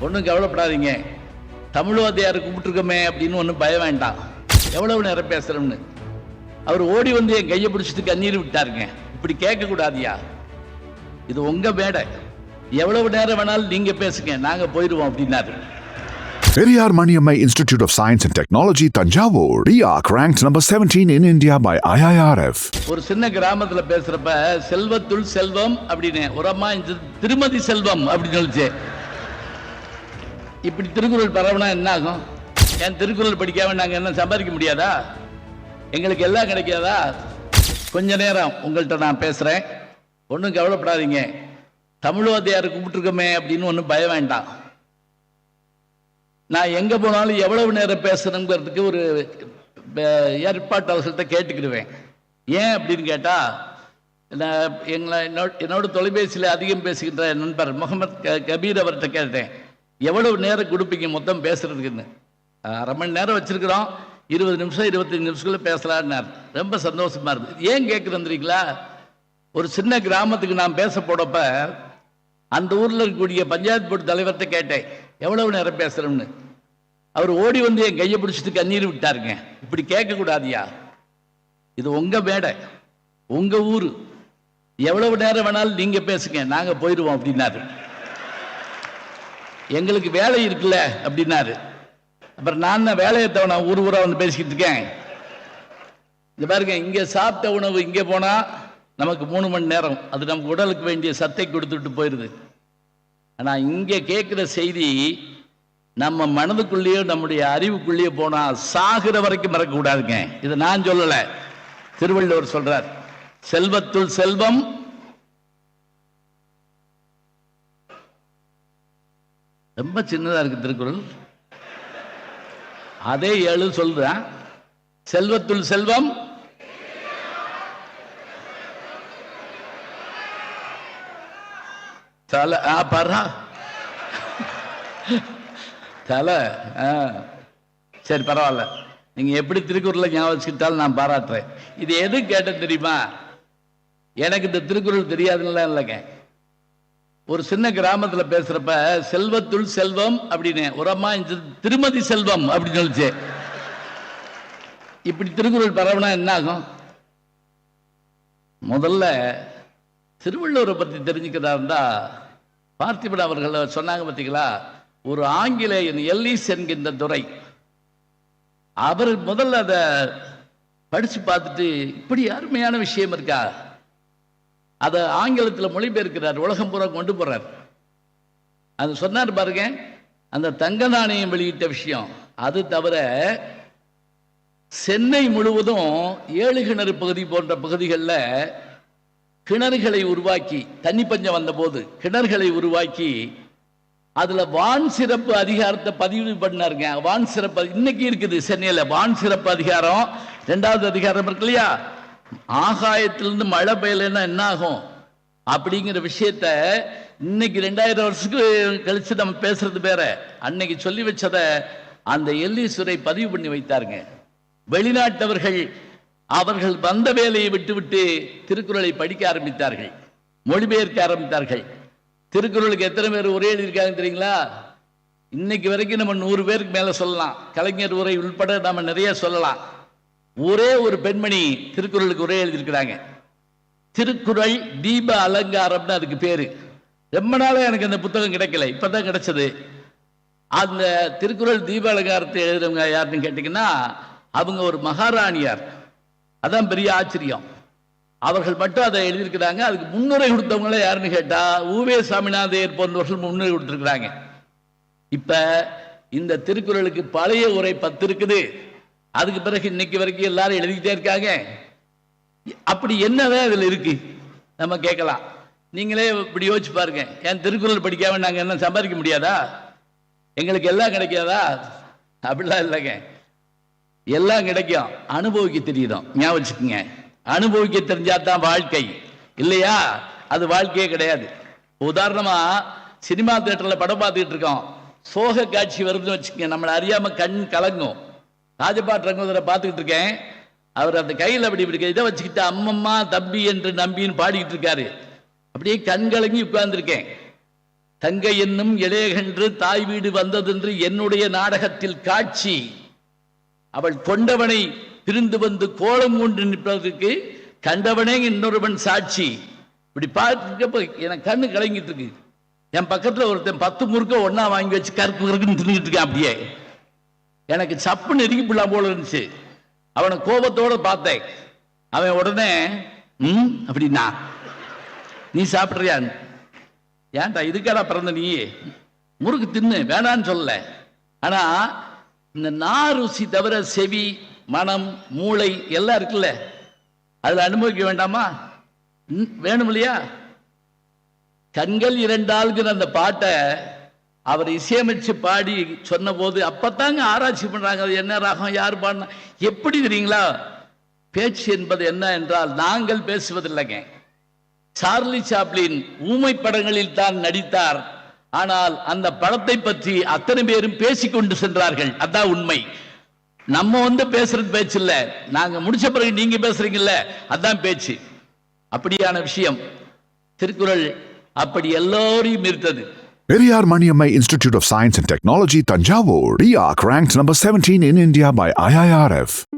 ஒன்றும் கவலைப்படாதீங்க. தமிழ் வாத்தியார் கூப்பிட்டுருக்கோமே அப்படின்னு ஒன்றும் பயம் வேண்டாம். எவ்வளவு நேரம் பேசுகிறோம்னு அவர் ஓடி வந்து என் கையை பிடிச்சிட்டு கண்ணீர் விட்டாருங்க. இப்படி கேட்கக்கூடாதியா? இது உங்க மேடை. எவ்வளவு நேரம் வேணாலும் நீங்க பேசுங்க நாங்க போயிடுவோம் அப்படின்னாரு. Periyar Maniammai Institute of Science and Technology, Tanjavur. RIAC ranked number 17 in India by IIRF. ஒரு சின்ன கிராமத்துல பேசுறப்ப செல்வத்துள் செல்வம் அப்படின்னு ஒரு அம்மா திருமதி செல்வம் அப்படின்னு சொல்லிச்சு. இப்படி திருக்குறள் பரவனா என்ன ஆகும் என் திருக்குறள் படிக்காம நாங்க என்ன சம்பாதிக்க முடியாதா? எங்களுக்கு எல்லாம் கிடைக்காதா? கொஞ்ச நேரம் உங்கள்கிட்ட நான் பேசுறேன். ஒன்றும் கவலைப்படாதீங்க. தமிழ்வாதியார் கூப்பிட்டுருக்கோமே அப்படின்னு ஒன்றும் பயம் வேண்டாம். நான் எங்க போனாலும் எவ்வளவு நேரம் பேசணுங்கிறதுக்கு ஒரு ஏற்பாட்டாளர்கள்ட்ட கேட்டுக்கிடுவேன். ஏன் அப்படின்னு கேட்டா நான் எங்களை என்னோட என்னோட தொலைபேசியில் அதிகம் பேசுகின்ற நண்பர் முகமது க- கபீர் அவர்கிட்ட கேட்டேன். எவ்வளவு நேரம் கொடுப்பீங்க? மொத்தம் பேசுறதுக்குன்னு அரை மணி நேரம் வச்சிருக்கிறோம். இருபது நிமிஷம் இருபத்தஞ்சு நிமிஷத்துக்குள்ள பேசலான்னார். ரொம்ப சந்தோஷமா இருக்குது ஏன் கேட்குறேன் தெரியுங்களா? ஒரு சின்ன கிராமத்துக்கு நான் பேச போடப்ப அந்த ஊர்ல இருக்கக்கூடிய பஞ்சாயத்து போர்டு தலைவர்கிட்ட கேட்டேன். எவ்வளவு நேரம் பேசுறோம்னு அவர் ஓடி வந்து என் கையை பிடிச்சிட்டு கண்ணீர் விட்டாருங்க. இப்படி கேட்கக்கூடாதியா? இது உங்க மேடை. உங்க ஊரு. எவ்வளவு நேரம் வேணாலும் நீங்க பேசுங்க. நாங்க போயிடுவோம் அப்படின்னாரு. எங்களுக்கு வேலை இருக்குல்ல அப்படின்னாரு. அப்புறம் நான் தான் வேலையை தவணை ஊர் ஊரா வந்து பேசிக்கிட்டு இருக்கேன். இந்த பாருங்க இங்கே சாப்பிட்ட உணவு இங்கே போனால் நமக்கு மூணு மணி நேரம். அது நமக்கு உடலுக்கு வேண்டிய சத்தை கொடுத்துட்டு போயிருது. ஆனால் இங்கே கேட்குற செய்தி நம்ம மனதுக்குள்ளேயோ நம்முடைய அறிவுக்குள்ளேயோ போனால் சாகிற வரைக்கும் மறக்க கூடாதுங்க இதை நான் சொல்லலை. திருவள்ளுவர் சொல்றார் செல்வத்துள் செல்வம் ரொம்ப சின்னதா இருக்கு திருக்குறள். அதே ஏழு சொல்றேன். செல்வத்துள் செல்வம். தலை ஆ பாரா தலை ஆ. சரி பரவாயில்ல. நீங்க எப்படி திருக்குறளை ஞாபகம் வச்சுக்கிட்டாலும் நான் பாராட்டுறேன். இது எது கேட்டேன் தெரியுமா? எனக்கு இந்த திருக்குறள் தெரியாதுன்னு இல்லைங்க. ஒரு சின்ன கிராமத்தில் பேசுறப்ப செல்வத்துள் செல்வம் அப்படின்னு ஒரு அம்மா இந்த திருமதி செல்வம் அப்படின்னு சொல்லிச்சு. இப்படி திருக்குறள் பரவனா என்ன ஆகும்? முதல்ல திருவள்ளுவரை பத்தி தெரிஞ்சுக்கிறதா இருந்தா பார்த்திபன் அவர்கள் சொன்னாங்க பார்த்தீங்களா ஒரு ஆங்கிலேயன் எல்லிஸ் என்கின்ற துறை. அவர் முதல்ல அதை படிச்சு பார்த்துட்டு இப்படி அருமையான விஷயம் இருக்கா? அதை ஆங்கிலத்தில் மொழிபெயர்க்கிறார் உலகம் பூரா கொண்டு போறார். அது சொன்னார் பாருங்க அந்த தங்க நாணயம் வெளியிட்ட விஷயம். அது தவிர சென்னை முழுவதும் ஏழு கிணறு பகுதி போன்ற பகுதிகளில் கிணறுகளை உருவாக்கி தண்ணி பஞ்சம் வந்தபோது கிணறுகளை உருவாக்கி அதுல வான் சிறப்பு அதிகாரத்தை பதிவு பண்ணாருங்க. வான் சிறப்பு இன்னைக்கு இருக்குது சென்னையில் வான் சிறப்பு அதிகாரம். ரெண்டாவது அதிகாரம் இருக்கு இல்லையா? ஆகாயத்திலிருந்து மழை பெய்யலைன்னா என்ன ஆகும் அப்படிங்கிற விஷயத்த இன்னைக்கு ரெண்டாயிரம் வருஷத்துக்கு கழிச்சு நம்ம பேசுறது பேர அன்னைக்கு சொல்லி வச்சத அந்த எல்லீஸ்வரை பதிவு பண்ணி வைத்தாருங்க. வெளிநாட்டவர்கள் அவர்கள் வந்த வேலையை விட்டுவிட்டு திருக்குறளை படிக்க ஆரம்பித்தார்கள். மொழிபெயர்க்க ஆரம்பித்தார்கள். திருக்குறளுக்கு எத்தனை பேர் உரை எழுதியிருக்காங்க தெரியுங்களா? இன்னைக்கு வரைக்கும் நம்ம நூறு பேருக்கு மேல சொல்லலாம். கலைஞர் உரை உள்பட நம்ம நிறைய சொல்லலாம். ஒரே ஒரு பெண்மணி திருக்குறளுக்கு ஒரே எழுதியிருக்கிறாங்க. திருக்குறள் தீப அலங்காரம்னு அதுக்கு பேரு. ரொம்ப நாளாக எனக்கு அந்த புத்தகம் கிடைக்கல இப்பதான் கிடைச்சது. அந்த திருக்குறள் தீப அலங்காரத்தை எழுதுறவங்க யாருன்னு கேட்டீங்கன்னா அவங்க ஒரு மகாராணியார். அதான் பெரிய ஆச்சரியம். அவர்கள் மட்டும் அதை எழுதியிருக்கிறாங்க அதுக்கு முன்னுரை கொடுத்தவங்கள யாருன்னு கேட்டா ஊவே சாமிநாதையர் போன்றவர்கள் முன்னுரை கொடுத்துருக்குறாங்க. இப்ப இந்த திருக்குறளுக்கு பழைய உரை பத்து இருக்குது. அதுக்கு பிறகு இன்னைக்கு வரைக்கும் எல்லாரும் எழுதிக்கிட்டே இருக்காங்க. அப்படி என்னதான் இதுல இருக்கு? நம்ம கேட்கலாம். நீங்களே இப்படி யோசிச்சு பாருங்க. என் திருக்குறள் படிக்காம நாங்க என்ன சம்பாதிக்க முடியாதா? எங்களுக்கு எல்லாம் கிடைக்காதா? அப்படிலாம் இல்லைங்க. எல்லாம் கிடைக்கும். அனுபவிக்க தெரியுதும். ஞாபகம் வச்சுக்கோங்க. அனுபவிக்க தெரிஞ்சாதான் வாழ்க்கை. இல்லையா? அது வாழ்க்கையே கிடையாது. உதாரணமா சினிமா தியேட்டர்ல படம் பார்த்துக்கிட்டு இருக்கோம். சோக காட்சி வருதுன்னு வச்சுக்கோங்க. நம்மளை அறியாம கண் கலங்கும். ராஜபாட் ரங்கோதரை பார்த்துக்கிட்டு இருக்கேன். அவர் அந்த கையில் அப்படி இப்படி இதை வச்சுக்கிட்டு அம்மம்மா தம்பி என்று நம்பின்னு பாடிக்கிட்டு இருக்காரு. அப்படியே கண் கலங்கி உட்கார்ந்துருக்கேன். தங்கை என்னும் இளையகன்று தாய் வீடு வந்ததென்று என்னுடைய நாடகத்தில் காட்சி. அவள் கொண்டவனை பிரிந்து வந்து கோலம் கொண்டு நிற்பதற்கு கண்டவனே இன்னொருவன் சாட்சி. இப்படி பார்த்துருக்கப்ப எனக்கு கண்ணு கலங்கிட்டு இருக்கு. என் பக்கத்தில் ஒருத்தன் பத்து முறுக்க ஒன்னா வாங்கி வச்சு கருக்கு கருக்குன்னு தின்னுட்டு இருக்கான் அப்படியே. எனக்கு சப்பு நெருங்கி போடலாம் போல இருந்துச்சு. அவனை கோபத்தோட பார்த்தேன். அவன் உடனே ம் அப்படின்னா நீ சாப்பிட்றியான்னு ஏன்டா இதுக்காடா பிறந்த நீ? முறுக்கு தின்னு வேணான்னு சொல்லலை. ஆனா இந்த நாருசி ருசி தவிர செவி மனம் மூளை எல்லாம் இருக்குல்ல அதில் அனுபவிக்க வேண்டாமா? வேணும் இல்லையா கண்கள் இரண்டாளுங்கிற அந்த பாட்டை அவர் இசையமைச்சு பாடி சொன்னபோது அப்பத்தாங்க ஆராய்ச்சி பண்றாங்க. அது என்ன ராகம் யார் பாடினா எப்படி தெரியுங்களா? பேச்சு என்பது என்ன என்றால் நாங்கள் பேசுவதில்லைங்க. சார்லி சாப்ளின் ஊமை படங்களில் தான் நடித்தார். ஆனால் அந்த படத்தை பற்றி அத்தனை பேரும் பேசிக்கொண்டு சென்றார்கள். அதான் உண்மை. நம்ம வந்து பேசுறது பேச்சு இல்ல நாங்க முடிச்ச பிறகு நீங்க பேசுறீங்கல்ல. அதான் பேச்சு. அப்படியான விஷயம். திருக்குறள் அப்படி எல்லோரையும் இருந்தது Periyar Maniammai Institute of Science and Technology, Tanjavur. RIAC ranked number 17 in India by IIRF.